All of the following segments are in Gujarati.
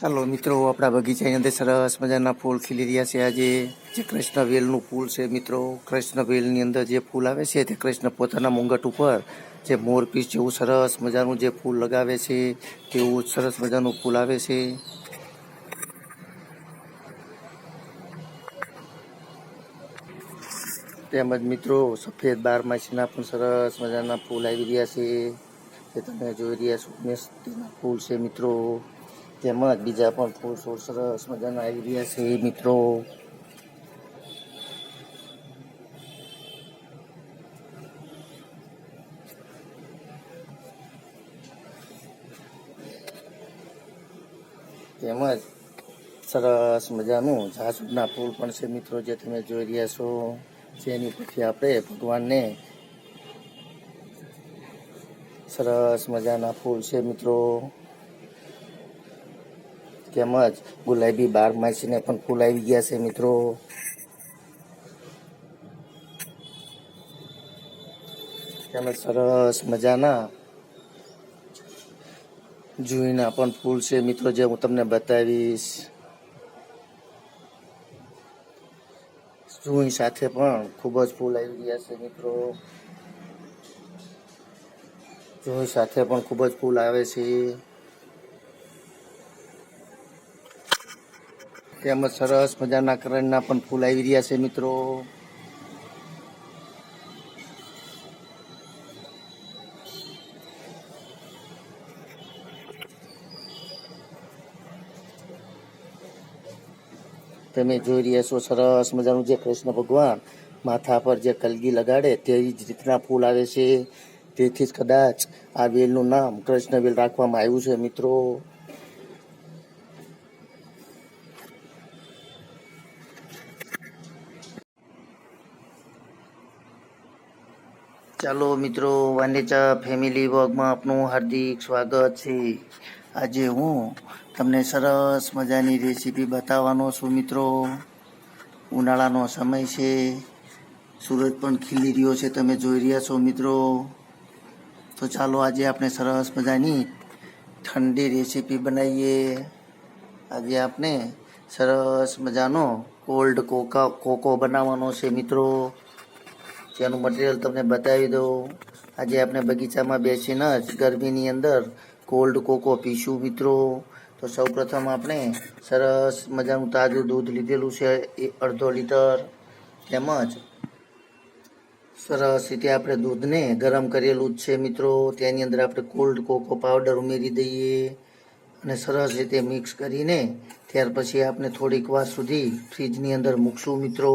ચાલો મિત્રો, આપણા બગીચાની અંદર સરસ મજાના ફૂલ ખીલી રહ્યા છે. આજે જે કૃષ્ણવેલનું ફૂલ છે મિત્રો, કૃષ્ણવેલની અંદર જે ફૂલ આવે છે તે કૃષ્ણ પોતાના મુંગટ ઉપર જે મોરપીસ જેવું સરસ મજાનું જે ફૂલ લગાવે છે, તેવું સરસ મજાનું ફૂલ આવે છે. તેમજ મિત્રો, સફેદ બારમાસીના પણ સરસ મજાના ફૂલ આવી રહ્યા છે. જે તમે જોઈ રહ્યા છો ફૂલ છે મિત્રો. તેમજ બીજા પણ ફૂલ છોડ સરસ મજાના આવી રહ્યા છે, મિત્રો. તેમજ સરસ મજાનું જાસૂદના ફૂલ પણ છે, મિત્રો, જે તમે જોઈ રહ્યા છો. જેની પછી આપણે ભગવાનને સરસ મજાના ફૂલ છે, મિત્રો. તેમજ ગુલાબી બારમાસીને પણ ફૂલ આવી ગયા છે મિત્રો. તેમજ સરસ મજાના. જુઈના પણ ફૂલ છે મિત્રો જે હું તમને બતાવીશ. જુઈ સાથે પણ ખૂબ જ ફૂલ આવી ગયા છે મિત્રો. જુઈ સાથે પણ ખૂબ જ ફૂલ આવે છે. તેમજ સરસ મજાના કરણના પણ ફૂલ આવી રહ્યા છે મિત્રો. તમે જોઈ રહ્યા છો સરસ મજાનું જે કૃષ્ણ ભગવાન માથા પર જે કલગી લગાડે તેવી જ રીતના ફૂલ આવે છે. તેથી જ કદાચ આ વેલનું નામ કૃષ્ણ વેલ રાખવામાં આવ્યું છે મિત્રો. ચાલો મિત્રો, વાનેચા ફેમિલી વર્ગમાં આપનું હાર્દિક સ્વાગત છે. આજે હું તમને સરસ મજાની રેસીપી બતાવવાનો છું મિત્રો. ઉનાળાનો સમય છે. સૂરજ પણ ખીલી રહ્યો છે, તમે જોઈ રહ્યા છો મિત્રો. તો ચાલો આજે આપણે સરસ મજાની ઠંડી રેસીપી બનાવીએ. આજે આપણે સરસ મજાનો કોલ્ડ કોકા કોકો બનાવવાનો છે મિત્રો. જેનું મટીરિયલ તમને બતાવી દઉં. આજે આપણે બગીચામાં બેસીને જ ગરમીની અંદર કોલ્ડ કોકો પીશું મિત્રો. તો સૌપ્રથમ આપણે સરસ મજાનું તાજું દૂધ લીધેલું છે, એ અડધો લીટર. તેમજ સરસ રીતે આપણે દૂધને ગરમ કરેલું જ છે મિત્રો. તેની અંદર આપણે કોલ્ડ કોકો પાવડર ઉમેરી દઈએ અને સરસ રીતે મિક્સ કરીને ત્યાર પછી આપણે થોડીક વાર સુધી ફ્રીજની અંદર મૂકશું મિત્રો.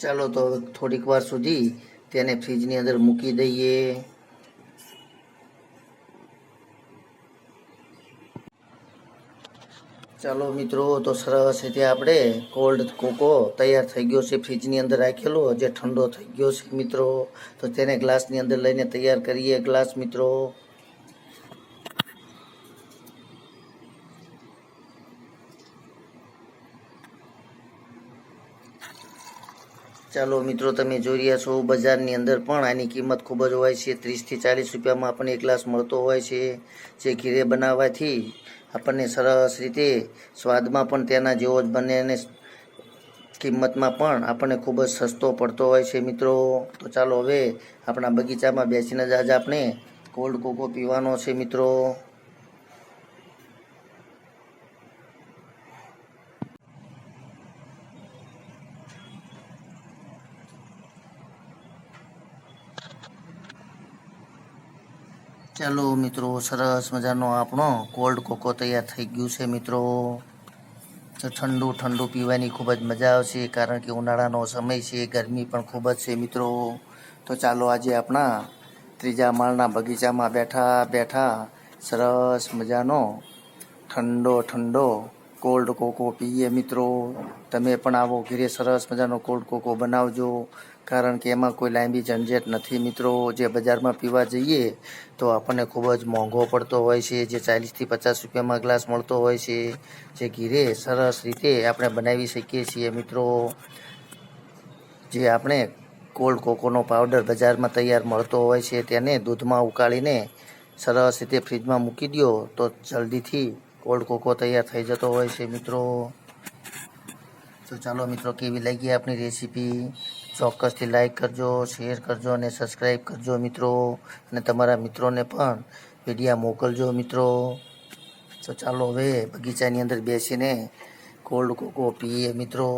ચાલો તો થોડીક વાર સુધી તેને ફ્રીજની અંદર મૂકી દઈએ. ચાલો મિત્રો, તો સરસ રીતે આપણે કોલ્ડ કોકો તૈયાર થઈ ગયો છે, ફ્રીજની અંદર રાખેલો, જે ઠંડો થઈ ગયો છે મિત્રો. તો તેને ગ્લાસની અંદર લઈને તૈયાર કરીએ. ગ્લાસ મિત્રો ચાલો મિત્રો, તમે જોઈ રહ્યા છો, બજારની અંદર પણ આની કિંમત ખૂબ જ હોય છે. ત્રીસથી ચાલીસ રૂપિયામાં આપણને એક ગ્લાસ મળતો હોય છે, જે ઘીરે બનાવવાથી આપણને સરસ રીતે સ્વાદમાં પણ તેના જેવો જ બને અને કિંમતમાં પણ આપણને ખૂબ જ સસ્તો પડતો હોય છે મિત્રો. તો ચાલો હવે આપણા બગીચામાં બેસીને જ આજે આપણે કોલ્ડ કોકો પીવાનો છે મિત્રો. ચાલો મિત્રો, સરસ મજાનો આપણો કોલ્ડ કોકો તૈયાર થઈ ગયું છે મિત્રો. ઠંડુ ઠંડુ પીવાની ખૂબ જ મજા આવશે, કારણ કે ઉનાળાનો સમય છે, ગરમી પણ ખૂબ જ છે મિત્રો. તો ચાલો આજે આપણા ત્રીજા માળના બગીચામાં બેઠા બેઠા સરસ મજાનો ઠંડો ઠંડો કોલ્ડ કોકો પીએ મિત્રો. તમે પણ આવો ઘીરે સરસ મજાનો કોલ્ડ કોકો બનાવજો. કારણ કે એમાં કોઈ લાંબી ઝંઝટ નથી મિત્રો. જે બજારમાં પીવા જઈએ તો આપણને ખૂબ જ મોંઘો પડતો હોય છે. જે ચાલીસથી પચાસ રૂપિયામાં ગ્લાસ મળતો હોય છે. જે ઘીરે સરસ રીતે આપણે બનાવી શકીએ છીએ મિત્રો. જે આપણે કોલ્ડ કોકોનો પાવડર બજારમાં તૈયાર મળતો હોય છે, તેને દૂધમાં ઉકાળીને સરસ રીતે ફ્રીજમાં મૂકી દો તો જલ્દીથી કોલ્ડ કોકો તૈયાર થઈ જતો હોય છે, મિત્રો. તો ચાલો, મિત્રો, કેવી લાગી આપણી રેસીપી? ચોક્કસથી લાઈક કરજો, શેર કરજો અને સબસ્ક્રાઈબ કરજો, મિત્રો. અને તમારા મિત્રોને પણ વિડીયા મોકલજો, મિત્રો. તો ચાલો, હવે બગીચાની અંદર બેસીને કોલ્ડ કોકો પીએ, મિત્રો.